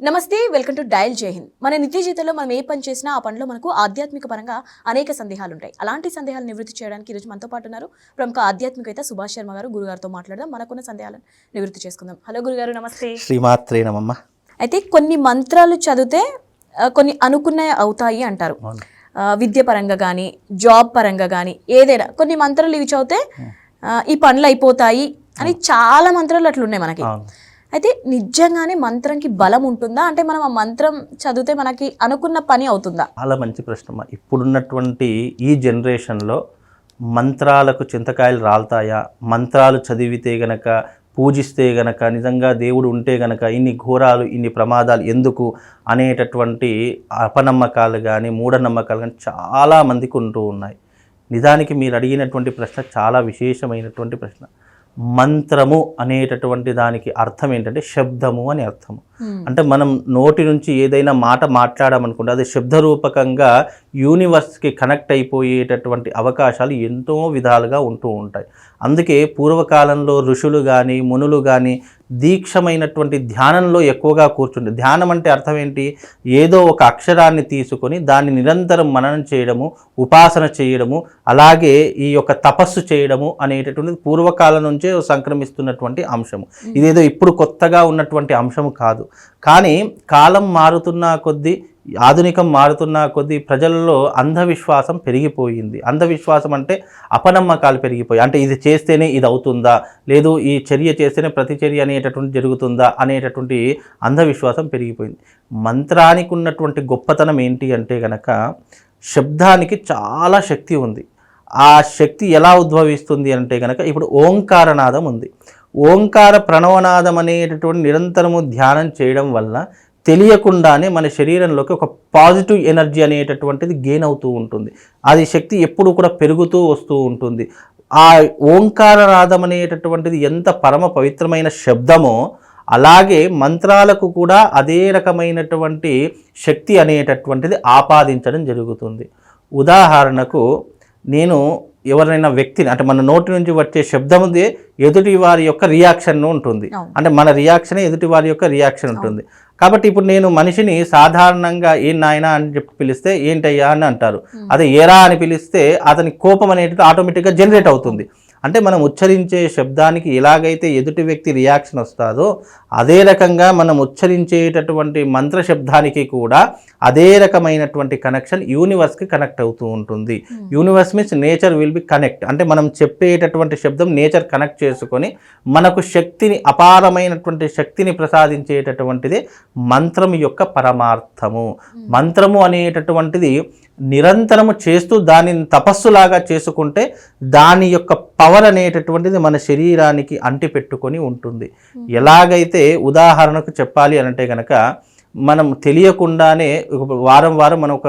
నమస్తే welcome to dial జై హింద్. మన నిత్య జీవితంలో మనం ఏ పని చేసినా ఆ పనిలో మనకు ఆధ్యాత్మిక పరంగా అనేక సందేహాలు ఉంటాయి అలాంటి సందేహాలు నివృత్తి చేయడానికి ఈరోజు మనతో పాటు ఉన్నారు ప్రముఖ ఆధ్యాత్మికవేత్త సుభాష్ శర్మ గారు. గురుగారితో మాట్లాడదాం. మనకున్న సందేహాలను నివృత్తి చేసుకుందాం. హలో గురుగారు నమస్తే. శ్రీమాత్రే నమమ్మ అయితే కొన్ని మంత్రాలు చదివితే కొన్ని అనుకున్నవి అవుతాయి అంటారు. విద్య పరంగా కానీ జాబ్ పరంగా కానీ ఏదైనా కొన్ని మంత్రాలు ఇవి చదివితే ఈ పనులు అయిపోతాయి అని చాలా మంత్రాలు అట్లున్నాయి మనకి. అయితే నిజంగానే మంత్రంకి బలం ఉంటుందా? అంటే మనం ఆ మంత్రం చదివితే మనకి అనుకున్న పని అవుతుందా? చాలా మంచి ప్రశ్న ఇప్పుడున్నటువంటి ఈ జనరేషన్లో మంత్రాలకు చింతకాయలు రాలుతాయా? మంత్రాలు చదివితే గనక పూజిస్తే గనక నిజంగా దేవుడు ఉంటే గనక ఇన్ని ఘోరాలు ఇన్ని ప్రమాదాలు ఎందుకు అనేటటువంటి అపనమ్మకాలు కానీ మూఢనమ్మకాలు కానీ చాలామందికి ఉంటూ ఉన్నాయి. నిజానికి మీరు అడిగినటువంటి ప్రశ్న చాలా విశేషమైనటువంటి ప్రశ్న. మంత్రము అనేటటువంటి దానికి అర్థం ఏంటంటే శబ్దము అని అర్థము. అంటే మనం నోటి నుంచి ఏదైనా మాట మాట్లాడామనుకుంటే అది శబ్దరూపకంగా యూనివర్స్కి కనెక్ట్ అయిపోయేటటువంటి అవకాశాలు ఎంతో విధాలుగా ఉంటూ ఉంటాయి. అందుకే పూర్వకాలంలో ఋషులు కానీ మునులు కానీ దీక్షమైనటువంటి ధ్యానంలో ఎక్కువగా కూర్చుంటే ధ్యానం అంటే అర్థం ఏంటి? ఏదో ఒక అక్షరాన్ని తీసుకొని దాన్ని నిరంతరం మననం చేయడము ఉపాసన చేయడము అలాగే ఈ యొక్క తపస్సు చేయడము అనేటటువంటిది పూర్వకాలం నుంచే సంక్రమిస్తున్నటువంటి అంశము. ఇదేదో ఇప్పుడు కొత్తగా ఉన్నటువంటి అంశము కాదు. కానీ కాలం మారుతున్న కొద్దీ ఆధునికం మారుతున్న కొద్దీ ప్రజల్లో అంధవిశ్వాసం పెరిగిపోయింది. అంధవిశ్వాసం అంటే అపనమ్మకాలు పెరిగిపోయి అంటే ఇది చేస్తేనే ఇది అవుతుందా? లేదు ఈ చర్య చేస్తేనే ప్రతిచర్య అనేటటువంటి జరుగుతుందా? అనేటటువంటి అంధవిశ్వాసం పెరిగిపోయింది. మంత్రానికి ఉన్నటువంటి గొప్పతనం ఏంటి అంటే గనక శబ్దానికి చాలా శక్తి ఉంది. ఆ శక్తి ఎలా ఉద్భవిస్తుంది అంటే కనుక ఇప్పుడు ఓంకారనాదం ఉంది. ఓంకార ప్రణవనాదం అనేటటువంటి నిరంతరము ధ్యానం చేయడం వల్ల తెలియకుండానే మన శరీరంలోకి ఒక పాజిటివ్ ఎనర్జీ అనేటటువంటిది గెయిన్ అవుతూ ఉంటుంది. అది శక్తి ఎప్పుడు కూడా పెరుగుతూ వస్తూ ఉంటుంది. ఆ ఓంకారనాదం అనేటటువంటిది ఎంత పరమ పవిత్రమైన శబ్దమో అలాగే మంత్రాలకు కూడా అదే రకమైనటువంటి శక్తి అనేటటువంటిది ఆపాదించడం జరుగుతుంది. ఉదాహరణకు నేను ఎవరైనా వ్యక్తిని అంటే మన నోటి నుంచి వచ్చే శబ్దముదే ఎదుటి వారి యొక్క రియాక్షన్ ఉంటుంది. అంటే మన రియాక్షన్ ఎదుటి వారి యొక్క రియాక్షన్ ఉంటుంది. కాబట్టి ఇప్పుడు నేను మనిషిని సాధారణంగా ఏం నాయనా అని చెప్పి పిలిస్తే ఏంటయ్యా అని అంటారు. అదే ఏరా అని పిలిస్తే అతని కోపం అనేది ఆటోమేటిక్గా జనరేట్ అవుతుంది. అంటే మనం ఉచ్చరించే శబ్దానికి ఎలాగైతే ఎదుటి వ్యక్తి రియాక్షన్ వస్తుందో అదే రకంగా మనం ఉచ్చరించేటటువంటి మంత్ర శబ్దానికి కూడా అదే రకమైనటువంటి కనెక్షన్ యూనివర్స్కి కనెక్ట్ అవుతూ ఉంటుంది. Universe means nature will be connect అంటే మనం చెప్పేటటువంటి శబ్దం నేచర్ కనెక్ట్ చేసుకొని మనకు శక్తిని అపారమైనటువంటి శక్తిని ప్రసాదించేటటువంటిది మంత్రం యొక్క పరమార్థము. మంత్రము అనేటటువంటిది నిరంతరము చేస్తూ దానిని తపస్సులాగా చేసుకుంటే దాని యొక్క పవర్ అనేటటువంటిది మన శరీరానికి అంటి పెట్టుకొని ఉంటుంది. ఎలాగైతే ఉదాహరణకు చెప్పాలి అనంటే కనుక మనం తెలియకుండానే వారం వారం మనం ఒక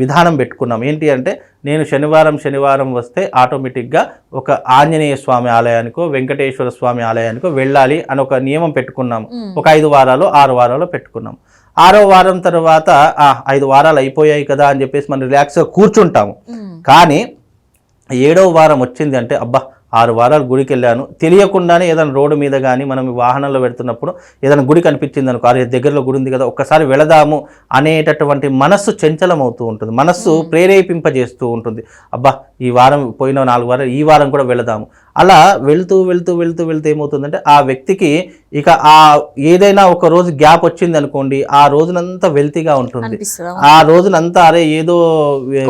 విధానం పెట్టుకున్నాం. ఏంటి అంటే నేను శనివారం శనివారం వస్తే ఆటోమేటిక్గా ఒక ఆంజనేయ స్వామి ఆలయానికో వెంకటేశ్వర స్వామి ఆలయానికో వెళ్ళాలి అని ఒక నియమం పెట్టుకున్నాము. ఒక ఐదు వారాలు ఆరు వారాలు పెట్టుకున్నాం ఆరో వారం తర్వాత "ఆ, ఐదు వారాలు అయిపోయాయి కదా అని చెప్పేసి మనం రిలాక్స్గా కూర్చుంటాము. కానీ ఏడవ వారం వచ్చింది అంటే అబ్బా ఆరు వారాలు గుడికి వెళ్ళాను. తెలియకుండానే ఏదైనా రోడ్డు మీద కానీ మనం వాహనంలో వెళ్తున్నప్పుడు ఏదైనా గుడి కనిపించింది అనుకో అరే దగ్గరలో గుడి ఉంది కదా ఒక్కసారి వెళదాము అనేటటువంటి మనస్సు చంచలం అవుతూ ఉంటుంది. మనస్సు ప్రేరేపింపజేస్తూ ఉంటుంది. అబ్బా ఈ వారం పోయిన నాలుగు వారాలు ఈ వారం కూడా వెళదాము. అలా వెళ్తూ వెళ్తూ వెళ్తూ వెళ్తూ ఏమవుతుందంటే ఆ వ్యక్తికి ఇక ఆ ఏదైనా ఒక రోజు గ్యాప్ వచ్చింది అనుకోండి ఆ రోజునంతా వెల్తీగా ఉంటుంది. ఆ రోజునంతా అరే ఏదో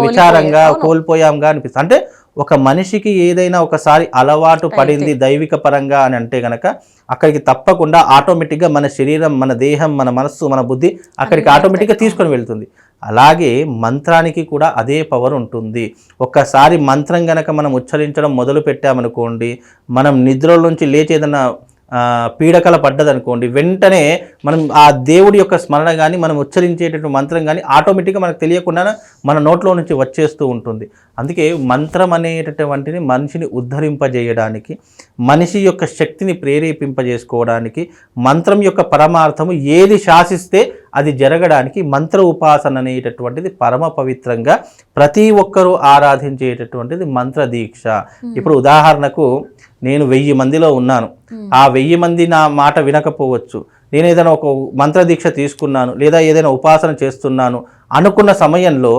విచారంగా కోల్పోయాంగా అనిపిస్తుంది అంటే ఒక మనిషికి ఏదైనా ఒకసారి అలవాటు పడింది దైవిక పరంగా అని అంటే గనక అక్కడికి తప్పకుండా ఆటోమేటిక్గా మన శరీరం మన దేహం మన మనస్సు మన బుద్ధి అక్కడికి ఆటోమేటిక్గా తీసుకొని వెళ్తుంది. అలాగే మంత్రానికి కూడా అదే పవర్ ఉంటుంది. ఒక్కసారి మంత్రం గనక మనం ఉచ్చరించడం మొదలు పెట్టామనుకోండి మనం నిద్రలో నుంచి లేచి ఏదైనా పీడకల పడ్డదనుకోండి వెంటనే మనం ఆ దేవుడి యొక్క స్మరణ కానీ మనం ఉచ్చరించేటటువంటి మంత్రం కానీ ఆటోమేటిక్గా మనకు తెలియకుండా మన నోట్లో నుంచి వచ్చేస్తూ ఉంటుంది. అందుకే మంత్రం అనేటటువంటిది మనిషిని ఉద్ధరింపజేయడానికి మనిషి యొక్క శక్తిని ప్రేరేపింపజేసుకోవడానికి మంత్రం యొక్క పరమార్థము ఏది శాసిస్తే అది జరగడానికి మంత్ర ఉపాసన అనేటటువంటిది పరమ పవిత్రంగా ప్రతి ఒక్కరూ ఆరాధించేటటువంటిది మంత్ర దీక్ష. ఇప్పుడు ఉదాహరణకు నేను వెయ్యి మందిలో ఉన్నాను. ఆ వెయ్యి మంది నా మాట వినకపోవచ్చు. నేను ఏదైనా ఒక మంత్ర దీక్ష తీసుకున్నాను లేదా ఏదైనా ఉపాసన చేస్తున్నాను అనుకున్న సమయంలో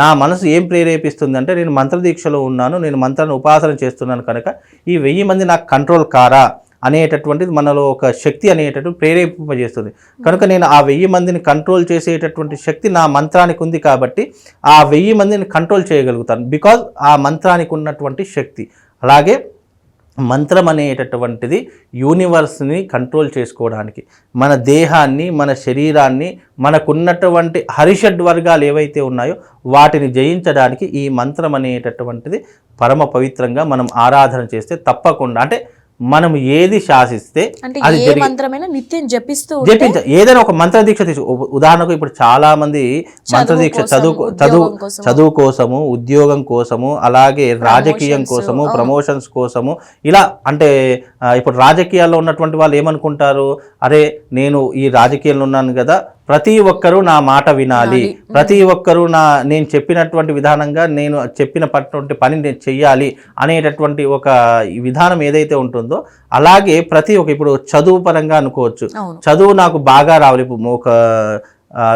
నా మనసు ఏం ప్రేరేపిస్తుంది అంటే నేను మంత్ర దీక్షలో ఉన్నాను నేను మంత్రాన్ని ఉపాసన చేస్తున్నాను కనుక ఈ వెయ్యి మంది నాకు కంట్రోల్ కారా? అనేటటువంటిది మనలో ఒక శక్తి అనేటటువంటి ప్రేరేపింపజేస్తుంది. కనుక నేను ఆ వెయ్యి మందిని కంట్రోల్ చేసేటటువంటి శక్తి నా మంత్రానికి ఉంది కాబట్టి ఆ వెయ్యి మందిని కంట్రోల్ చేయగలుగుతాను. బికాజ్ ఆ మంత్రానికి ఉన్నటువంటి శక్తి. అలాగే మంత్రం అనేటటువంటిది యూనివర్స్ని కంట్రోల్ చేసుకోవడానికి మన దేహాన్ని మన శరీరాన్ని మనకున్నటువంటి హరిషడ్ వర్గాలు ఏవైతే ఉన్నాయో వాటిని జయించడానికి ఈ మంత్రం అనేటటువంటిది పరమ పవిత్రంగా మనం ఆరాధన చేస్తే తప్పకుండా అంటే మనం ఏది శాసిస్తే అది మంత్రమైనా నిత్యం జపిస్తూ జపించ ఏదైనా ఒక మంత్ర దీక్ష తీసు ఉదాహరణకు ఇప్పుడు చాలా మంది మంత్ర దీక్ష చదువు చదువు. చదువు కోసము ఉద్యోగం కోసము అలాగే రాజకీయం కోసము ప్రమోషన్స్ కోసము ఇలా అంటే ఇప్పుడు రాజకీయాల్లో ఉన్నటువంటి వాళ్ళు ఏమనుకుంటారు అరే నేను ఈ రాజకీయాల్లో ఉన్నాను కదా ప్రతి ఒక్కరూ నా మాట వినాలి. ప్రతి ఒక్కరూ నా నేను చెప్పినటువంటి విధానంగా నేను చెప్పినటువంటి పని నేను చెయ్యాలి అనేటటువంటి ఒక విధానం ఏదైతే ఉంటుందో అలాగే ప్రతి ఒక్క ఇప్పుడు చదువు పరంగా అనుకోవచ్చు. చదువు నాకు బాగా రావాలి. ఒక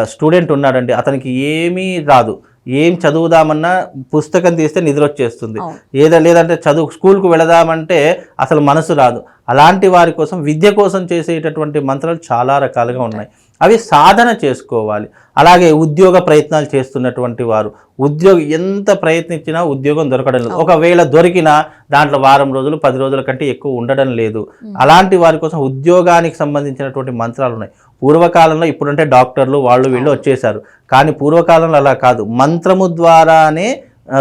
స్టూడెంట్ ఉన్నాడండి. అతనికి ఏమీ రాదు. ఏం చదువుదామన్నా పుస్తకం తీస్తే నిద్ర వచ్చేస్తుంది. ఏదో లేదంటే చదువు స్కూల్కు వెళదామంటే అసలు మనసు రాదు. అలాంటి వారి కోసం విద్య కోసం చేసేటటువంటి మంత్రాలు చాలా రకాలుగా ఉన్నాయి. అవి సాధన చేసుకోవాలి. అలాగే ఉద్యోగ ప్రయత్నాలు చేస్తున్నటువంటి వారు ఉద్యోగం ఎంత ప్రయత్నించినా ఉద్యోగం దొరకడం లేదు. ఒకవేళ దొరికినా దాంట్లో వారం రోజులు పది రోజుల కంటే ఎక్కువ ఉండడం లేదు. అలాంటి వారి కోసం ఉద్యోగానికి సంబంధించినటువంటి మంత్రాలు ఉన్నాయి. పూర్వకాలంలో ఇప్పుడంటే డాక్టర్లు వాళ్ళు వీళ్ళు వచ్చేసారు కానీ పూర్వకాలంలో అలా కాదు. మంత్రము ద్వారానే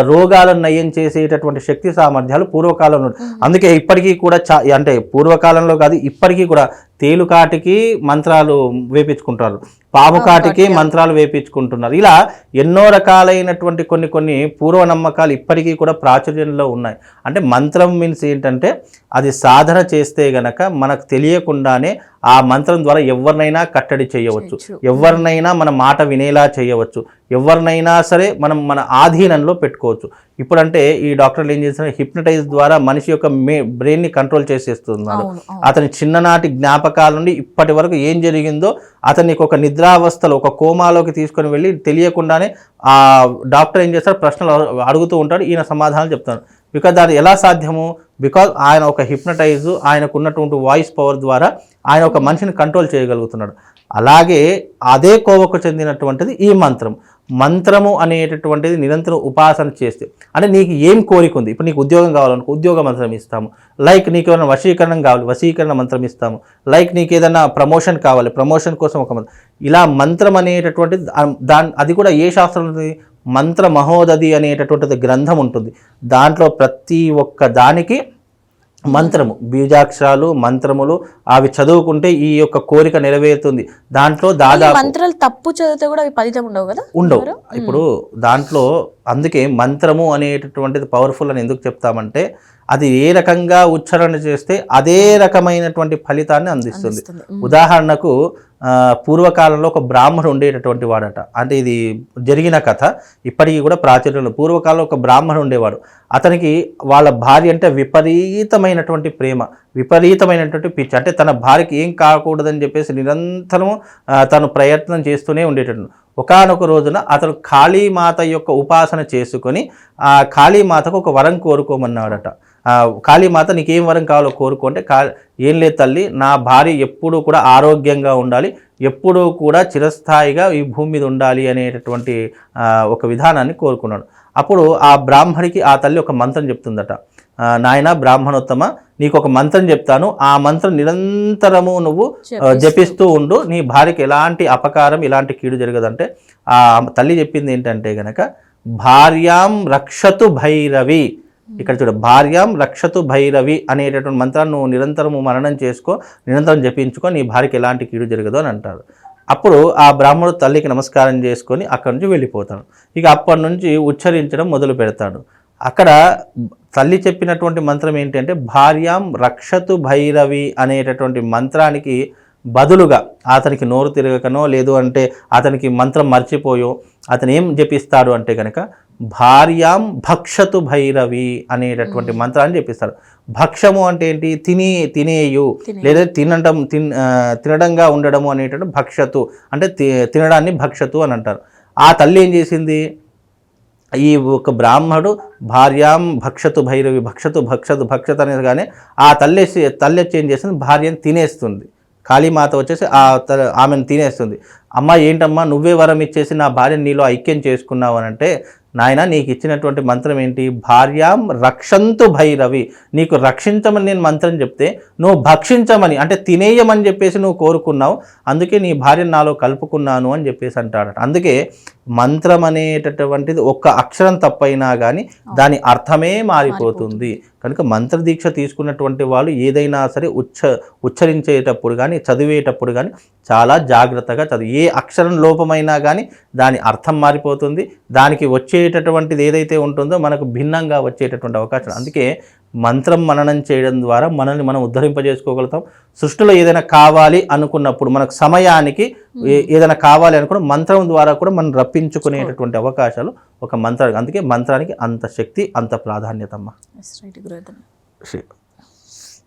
రోగాలను నయం చేసేటటువంటి శక్తి సామర్థ్యాలు పూర్వకాలంలో ఉన్నాయి. అందుకే ఇప్పటికీ కూడా చా అంటే పూర్వకాలంలో కాదు ఇప్పటికీ కూడా తేలుకాటికి మంత్రాలు వేపించుకుంటారు. పాము కాటికి మంత్రాలు వేపించుకుంటున్నారు. ఇలా ఎన్నో రకాలైనటువంటి కొన్ని కొన్ని పూర్వ నమ్మకాలు ఇప్పటికీ కూడా ప్రాచుర్యంలో ఉన్నాయి. అంటే మంత్రం మీన్స్ ఏంటంటే అది సాధన చేస్తే గనక మనకు తెలియకుండానే ఆ మంత్రం ద్వారా ఎవరినైనా కట్టడి చేయవచ్చు. ఎవరినైనా మన మాట వినేలా చేయవచ్చు. ఎవరినైనా సరే మనం మన ఆధీనంలో పెట్టుకోవచ్చు. ఇప్పుడంటే ఈ డాక్టర్లు ఏం చేస్తున్నారు? హిప్నటైజ్ ద్వారా మనిషి యొక్క మే బ్రెయిన్ని కంట్రోల్ చేసేస్తున్నారు. అతని చిన్ననాటి జ్ఞాపకాల నుండి ఇప్పటి వరకు ఏం జరిగిందో అతనికి ఒక నిద్రావస్థలో ఒక కోమాలోకి తీసుకొని వెళ్ళి తెలియకుండానే ఆ డాక్టర్ ఏం చేస్తాడు? ప్రశ్నలు అడు- అడుగుతూ ఉంటాడు. ఈయన సమాధానాలు చెప్తాడు. బికాజ్ అది ఎలా సాధ్యము? బికాజ్ ఆయన ఒక హిప్నటైజ్ ఆయనకు ఉన్నటువంటి వాయిస్ పవర్ ద్వారా ఆయన ఒక మనిషిని కంట్రోల్ చేయగలుగుతున్నాడు. అలాగే అదే కోవకు చెందినటువంటిది ఈ మంత్రం. మంత్రము అనేటటువంటిది నిరంతరం ఉపాసన చేస్తే అంటే నీకు ఏం కోరిక ఉంది? ఇప్పుడు నీకు ఉద్యోగం కావాలనుకో ఉద్యోగ మంత్రం ఇస్తాము. లైక్ నీకు ఏమైనా వశీకరణం కావాలి వశీకరణ మంత్రం ఇస్తాము. లైక్ నీకు ఏదైనా ప్రమోషన్ కావాలి ప్రమోషన్ కోసం ఒక మంత్రం. ఇలా మంత్రం అనేటటువంటిది దాని అది కూడా ఏ శాస్త్రం ఉంది మంత్ర మహోదది అనేటటువంటిది గ్రంథం ఉంటుంది. దాంట్లో ప్రతి ఒక్క దానికి మంత్రము బీజాక్షరాలు మంత్రములు అవి చదువుకుంటే ఈ యొక్క కోరిక నెరవేరుతుంది. దాంట్లో దాదాపు మంత్రాలు తప్పు చదివితే కూడా అవి ఫలితం ఉండవు కదా? ఉండవు. ఇప్పుడు దాంట్లో అందుకే మంత్రము అనేటటువంటిది పవర్ఫుల్ అని ఎందుకు చెప్తామంటే అది ఏ రకంగా ఉచ్చారణ చేస్తే అదే రకమైనటువంటి ఫలితాన్ని అందిస్తుంది. ఉదాహరణకు పూర్వకాలంలో ఒక బ్రాహ్మణుడు ఉండేటటువంటి వాడట. అంటే ఇది జరిగిన కథ. ఇప్పటికీ కూడా ప్రాచుర్యంలో పూర్వకాలంలో ఒక బ్రాహ్మణుడు ఉండేవాడు. అతనికి వాళ్ళ భార్య అంటే విపరీతమైనటువంటి ప్రేమ. విపరీతమైనటువంటి పిచ్చి. అంటే తన భార్యకి ఏం కాకూడదని చెప్పేసి నిరంతరం తను ప్రయత్నం చేస్తూనే ఉండేటట్టు. ఒకానొక రోజున అతను కాళీమాత యొక్క ఉపాసన చేసుకొని ఆ కాళీమాతకు ఒక వరం కోరుకోమన్నాడట. కాళీమాత నీకేం వరం కావాలో కోరుకుంటే కా ఏం లేదు తల్లి నా భార్య ఎప్పుడూ కూడా ఆరోగ్యంగా ఉండాలి ఎప్పుడూ కూడా చిరస్థాయిగా ఈ భూమి మీద ఉండాలి అనేటటువంటి ఒక విధానాన్ని కోరుకున్నాడు. అప్పుడు ఆ బ్రాహ్మడికి ఆ తల్లి ఒక మంత్రం చెప్తుందట. నాయన బ్రాహ్మణోత్తమ నీకు ఒక మంత్రం చెప్తాను. ఆ మంత్రం నిరంతరము నువ్వు జపిస్తూ ఉండు. నీ భార్యకి ఎలాంటి అపకారం ఇలాంటి కీడు జరగదంటే ఆ తల్లి చెప్పింది ఏంటంటే గనక భార్యాం రక్షతు భైరవి. ఇక్కడ చూడ భార్యాం రక్షతు భైరవి అనేటటువంటి మంత్రాన్ని నువ్వు నిరంతరము మననం చేసుకో నిరంతరం జపించుకో నీ భార్యకి ఎలాంటి కీడు జరగదు అని అంటారు. అప్పుడు ఆ బ్రాహ్మణుడు తల్లికి నమస్కారం చేసుకొని అక్కడి నుంచి వెళ్ళిపోతాడు. ఇక అప్పటి నుంచి ఉచ్చరించడం మొదలు పెడతాడు. అక్కడ తల్లి చెప్పినటువంటి మంత్రం ఏంటంటే భార్యాం రక్షతు భైరవి అనేటటువంటి మంత్రానికి బదులుగా అతనికి నోరు తిరగకనో లేదు అంటే అతనికి మంత్రం మర్చిపోయో అతను ఏం జపిస్తాడు అంటే కనుక భార్యాం భక్షతు భైరవి అనేటటువంటి మంత్రాన్ని చెప్పిస్తాడు భక్షము అంటే ఏంటి? తిని తినేయు. లేదా తినడం తిన్ తినడంగా ఉండడము అనేటువంటి భక్షతు అంటే తినడాన్ని భక్షతు అని అంటారు. ఆ తల్లి ఏం చేసింది? ఈ ఒక బ్రాహ్మడు భార్యాం భక్షతు భైరవి భక్షతు భక్షతు భక్షత అనేది కానీ ఆ తల్లి తల్లి వచ్చి ఏం చేస్తుంది భార్యను తినేస్తుంది. కాళీమాత వచ్చేసి ఆ ఆమెను తినేస్తుంది. అమ్మ ఏంటమ్మా నువ్వే వరం ఇచ్చేసి నా భార్యను నీలో ఐక్యం చేసుకున్నావు అని అంటే నాయన నీకు ఇచ్చినటువంటి మంత్రం ఏంటి భార్యాం రక్షంతు భైరవి. నీకు రక్షించమని నేను మంత్రం చెప్తే నువ్వు భక్షించమని అంటే తినేయమని చెప్పేసి నువ్వు కోరుకున్నావు. అందుకే నీ భార్యను నాలో కలుపుకున్నాను అని చెప్పేసి అంటాడట. అందుకే మంత్రం అనేటటువంటిది ఒక్క అక్షరం తప్పైనా కానీ దాని అర్థమే మారిపోతుంది. కనుక మంత్ర దీక్ష తీసుకున్నటువంటి వాళ్ళు ఏదైనా సరే ఉచ్చ ఉచ్చరించేటప్పుడు కానీ చదివేటప్పుడు కానీ చాలా జాగ్రత్తగా చదివి. ఏ అక్షరం లోపమైనా కానీ దాని అర్థం మారిపోతుంది. దానికి వచ్చేటటువంటిది ఏదైతే ఉంటుందో మనకు భిన్నంగా వచ్చేటటువంటి అవకాశం. అందుకే మంత్రం మననం చేయడం ద్వారా మనల్ని మనం ఉద్ధరింపజేసుకోగలుగుతాం. సృష్టిలో ఏదైనా కావాలి అనుకున్నప్పుడు మనకు సమయానికి ఏదైనా కావాలి అనుకున్న మంత్రం ద్వారా కూడా మనం రప్పించుకునేటటువంటి అవకాశాలు ఒక మంత్రం అందుకే మంత్రానికి అంత శక్తి అంత ప్రాధాన్యత అమ్మా రైట్ గురుగారు శ్రీ